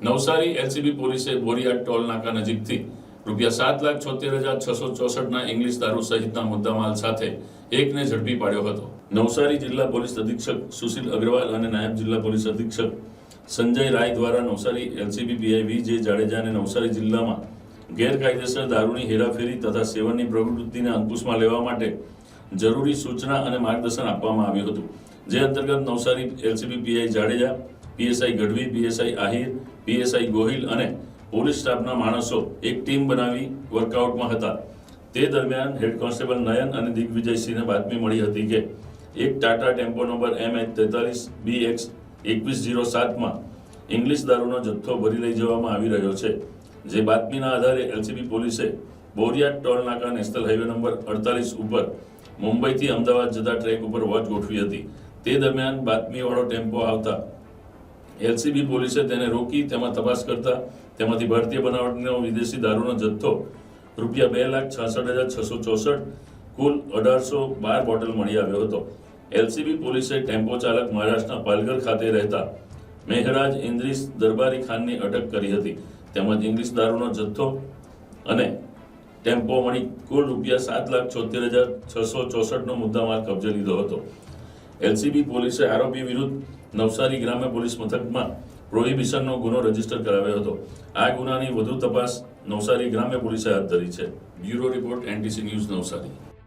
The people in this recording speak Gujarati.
નવસારી એલસીબી પોલીસે બોરિયાદ ટોલ નાકા નજીકથી રૂપિયા સાત લાખ છોતેર હજાર છસો ચોસઠના ઇંગ્લિશ દારૂ સહિતના મુદ્દામાલ સાથે એકને ઝડપી પાડ્યો હતો. નવસારી જિલ્લા પોલીસ અધિક્ષક સુશીલ અગ્રવાલ અને નાયબ જિલ્લા પોલીસ અધિક્ષક સંજય રાય દ્વારા નવસારી એલસીબી પીઆઈ જે જાડેજાને નવસારી જિલ્લામાં ગેરકાયદેસર દારૂની હેરાફેરી તથા સેવનની પ્રવૃત્તિને અંકુશમાં લેવા માટે જરૂરી સૂચના અને માર્ગદર્શન આપવામાં આવ્યું હતું. જે અંતર્ગત Navsari LCB PI Jadeja PSI Gadhvi, PSI Ahir, PSI Gohil અને પોલીસ સ્ટાફના માણસો એક ટીમ બનાવી વર્કઆઉટમાં હતા. તે દરમિયાન હેડ કોન્સ્ટેબલ નયન અને દિગ્વિજયસિંહને બાતમી મળી હતી કે એક Tata tempo number M H તેતાલીસ, બી એક્સ એકવીસ જીરો સાતમાં ઇંગ્લિશ દારૂનો જથ્થો ભરી લઈ જવામાં આવી રહ્યો છે, જે બાતમીના આધારે એલસીબી પોલીસે બોરિયાદ ટોલ નાકા નેશનલ હાઈવે નંબર અડતાલીસ ઉપર મુંબઈથી અમદાવાદ જતા ટ્રેક ઉપર વોચ ગોઠવી હતી. તે દરમિયાન બાતમીવાળો ટેમ્પો આવતા એલસીબી પોલીસે તેને રોકી, તેમાં તપાસ કરતા તેમાંથી ભારતીય બનાવટનો વિદેશી દારૂનો જથ્થો રૂપિયા બે લાખ છાસઠ હજાર છસો ચોસઠ, કુલ અઢારસો બાર બોટલ મળી આવ્યો હતો. એલસીબી પોલીસે ટેમ્પો ચાલક મહારાષ્ટ્રના પાલઘર ખાતે રહેતા મેહરાજ ઇન્દ્રિસ દરબારી ખાનની અટક કરી હતી. તેમજ ઇંગ્લિશ દારૂનો જથ્થો અને ટેમ્પો મળી કુલ રૂપિયા સાત લાખ છોતેર હજાર છસો ચોસઠનો મુદ્દામાલ કબજે લીધો હતો. એલસીબી પોલીસે આરોપી વિરુદ્ધ નવસારી ગ્રામ્ય પોલીસ મથકમાં પ્રોહિબિશનનો ગુનો રજિસ્ટર કરાવ્યો હતો. આ ગુનાની વધુ તપાસ નવસારી ગ્રામ્ય પોલીસે હાથ ધરી છે. Bureau report NTC news Navsari.